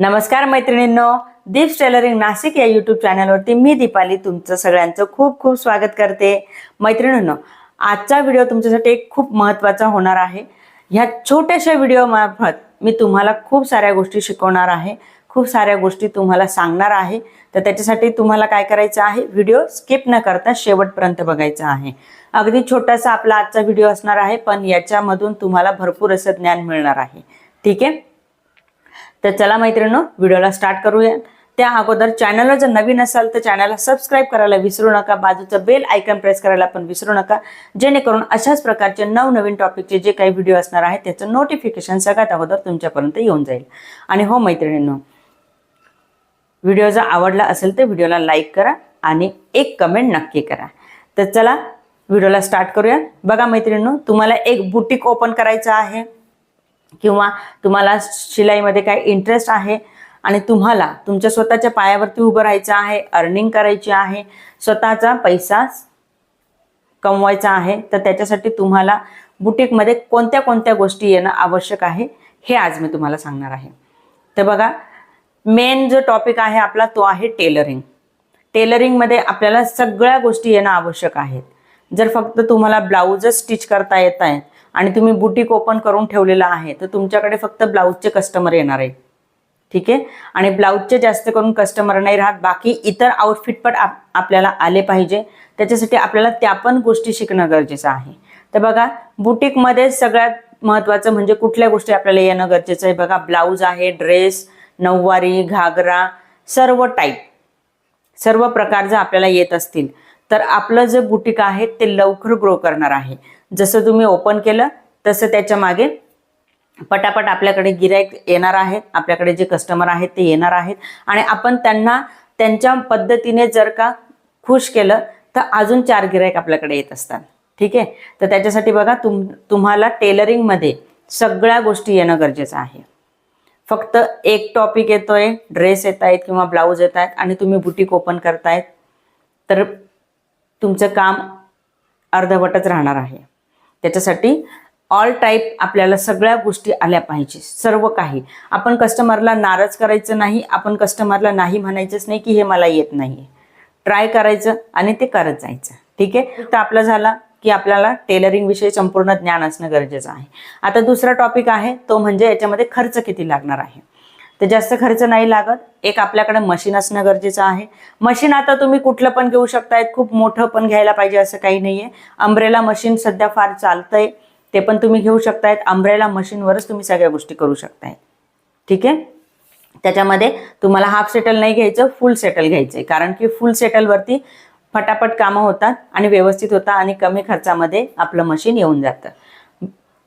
नमस्कार मैत्रिणींनो दीप टेलरिंग नाशिक या यूट्यूब चॅनलवरती मी दीपाली तुमचं सगळ्यांचं खूप खूप स्वागत करते. मैत्रिणींनो आजचा व्हिडिओ तुमच्यासाठी एक खूप महत्त्वाचा होणार आहे. ह्या छोट्याशा व्हिडिओमार्फत मी तुम्हाला खूप साऱ्या गोष्टी शिकवणार आहे खूप साऱ्या गोष्टी तुम्हाला सांगणार आहे. तर त्याच्यासाठी तुम्हाला काय करायचं आहे व्हिडिओ स्किप न करता शेवटपर्यंत बघायचा आहे. अगदी छोटासा आपला आजचा व्हिडिओ असणार आहे पण याच्यामधून तुम्हाला भरपूर असं ज्ञान मिळणार आहे. ठीक आहे? तर चला मैत्रिणींनो व्हिडिओला स्टार्ट करूया. त्या अगोदर चॅनलवर जर नवीन असाल तर चॅनलला सबस्क्राईब करायला विसरू नका. बाजूचं बेल आयकन प्रेस करायला पण विसरू नका. जेणेकरून अशाच प्रकारचे नवनवीन टॉपिकचे जे काही व्हिडिओ असणार आहेत त्याचं नोटिफिकेशन सगळ्यात अगोदर तुमच्यापर्यंत येऊन जाईल. आणि हो मैत्रिणींनो व्हिडिओ जर आवडला असेल तर व्हिडिओला लाईक करा आणि एक कमेंट नक्की करा. तर चला व्हिडिओला स्टार्ट करूया. बघा मैत्रिणींनो तुम्हाला एक बुटीक ओपन करायचं आहे. किंवा तुम्हाला शिलाईमध्ये काय इंटरेस्ट आहे आणि तुम्हाला तुमच्या स्वतःच्या पायावरती उभं राहायचं आहे अर्निंग करायची आहे स्वतःचा पैसा कमवायचा आहे तर त्याच्यासाठी तुम्हाला बुटीकमध्ये कोणत्या कोणत्या गोष्टी येणं आवश्यक आहे हे आज मी तुम्हाला सांगणार आहे. तर बघा मेन जो टॉपिक आहे आपला तो आहे टेलरिंग टेलरिंगमध्ये आपल्याला सगळ्या गोष्टी येणं आवश्यक आहेत. जर फक्त तुम्हाला ब्लाऊजच स्टिच करता येत आहेत आणि तुम्ही बुटीक ओपन करून ठेवलेला आहे तर तुमच्याकडे फक्त ब्लाऊजचे कस्टमर येणार आहेत. ठीक आहे? आणि ब्लाऊजचे जास्त करून कस्टमर नाही राहत बाकी इतर आउटफिट पण आप आपल्याला आले पाहिजे. त्याच्यासाठी आपल्याला त्या पण गोष्टी शिकणं गरजेचं आहे. तर बघा बुटीकमध्ये सगळ्यात महत्त्वाचं म्हणजे कुठल्या गोष्टी आपल्याला येणं गरजेचं आहे? बघा ब्लाऊज आहे ड्रेस नऊवारी घागरा सर्व टाईप सर्व प्रकार जर आपल्याला येत असतील तर आपलं जे बुटीक आहे ते लवकर ग्रो करणार आहे. जसं तुम्ही ओपन केलं तसं त्याच्यामागे पटापट आपल्याकडे गिराईक येणार आहेत आपल्याकडे जे कस्टमर आहेत ते येणार आहेत. आणि आपण त्यांना त्यांच्या पद्धतीने जर का खुश केलं तर अजून चार गिराईक आपल्याकडे येत असतात. ठीक आहे? तर त्याच्यासाठी बघा तुम तुम्हाला टेलरिंगमध्ये सगळ्या गोष्टी येणं गरजेचं आहे. फक्त एक टॉपिक येतोय ड्रेस येत आहेत किंवा ब्लाऊज येत आहेत आणि तुम्ही बुटीक ओपन करतायत तर तुमचं काम अर्धवटच राहणार आहे. त्याच्यासाठी ऑल टाईप आपल्याला सगळ्या गोष्टी आल्या पाहिजे सर्व काही. आपण कस्टमरला नाराज करायचं नाही आपण कस्टमरला नाही म्हणायचंच नाही की हे मला येत नाही ट्राय करायचं आणि ते करत जायचं. ठीक आहे? तर आपलं झाला की आपल्याला टेलरिंग विषयी संपूर्ण ज्ञान असणं गरजेचं आहे. आता दुसरा टॉपिक आहे तो म्हणजे याच्यामध्ये खर्च किती लागणार आहे. तर जास्त खर्च नाही लागत. एक आपल्याकडे मशीन असणं गरजेचं आहे. मशीन आता तुम्ही कुठलं पण घेऊ शकतायत. खूप मोठं पण घ्यायला पाहिजे असं काही नाही आहे अम्ब्रेला मशीन सध्या फार चालतंय. ते पण तुम्ही घेऊ शकतायत. अम्ब्रेला मशीनवरच तुम्ही सगळ्या गोष्टी करू शकताय ठीक आहे? त्याच्यामध्ये तुम्हाला हाफ सेटल नाही घ्यायचं फुल सेटल घ्यायचं आहे कारण की फुल सेटलवरती फटाफट कामं होतात आणि व्यवस्थित होतात आणि कमी खर्चामध्ये आपलं मशीन येऊन जातं.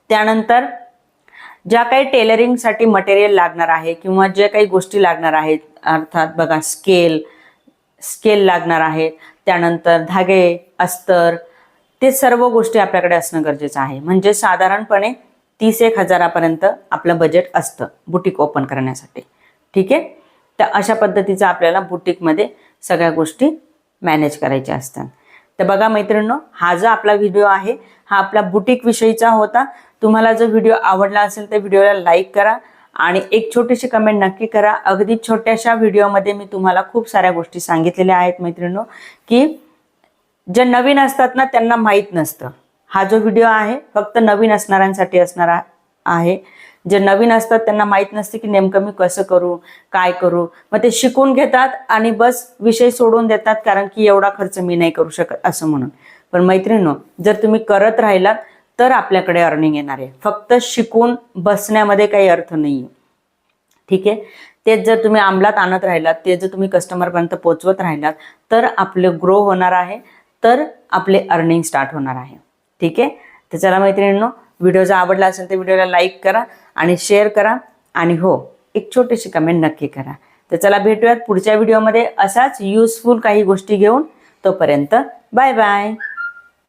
त्यानंतर ज्या काही टेलरिंगसाठी मटेरियल लागणार आहे किंवा ज्या काही गोष्टी लागणार आहेत अर्थात बघा स्केल स्केल लागणार आहेत त्यानंतर धागे अस्तर ते सर्व गोष्टी आपल्याकडे असणं गरजेचं आहे. म्हणजे साधारणपणे तीस एक हजारापर्यंत आपलं बजेट असतं बुटीक ओपन करण्यासाठी. ठीक आहे? तर अशा पद्धतीचं आपल्याला बुटीकमध्ये सगळ्या गोष्टी मॅनेज करायच्या असतात. तर बघा मैत्रिणींनो हा जो आपला व्हिडिओ आहे हा आपला बुटीक विषयीचा होता. तुम्हाला जो व्हिडिओ आवडला असेल तर व्हिडिओला लाईक करा आणि एक छोटीशी कमेंट नक्की करा. अगदी छोट्याशा व्हिडिओमध्ये मी तुम्हाला खूप साऱ्या गोष्टी सांगितलेल्या आहेत मैत्रिणींनो की जे नवीन असतात ना त्यांना माहीत नसतं. हा जो व्हिडिओ आहे फक्त नवीन असणाऱ्यांसाठी असणारा आहे. जे नवीन असतात त्यांना माहीत नसते की नेमकं मी कसं करू काय करू. मग ते शिकून घेतात आणि बस विषय सोडून देतात कारण की एवढा खर्च मी नाही करू शकत असं म्हणून. पण मैत्रिणीनो जर तुम्ही करत राहिलात तर आपल्याकडे अर्निंग येणार आहे. फक्त शिकून बसण्यामध्ये काही अर्थ नाही ठीक आहे? तेच जर तुम्ही अंमलात आणत राहिलात ते जर तुम्ही कस्टमरपर्यंत पोचवत राहिलात तर आपले ग्रो होणार आहे तर आपले अर्निंग स्टार्ट होणार आहे. ठीक आहे? तर चला मैत्रिणींनो व्हिडिओ जर आवडला असेल तर व्हिडिओला लाईक करा आणि शेअर करा. आणि हो एक छोटीशी कमेंट नक्की करा. तर चला भेटूयात पुढच्या व्हिडिओमध्ये असाच युजफुल काही गोष्टी घेऊन. तोपर्यंत बाय बाय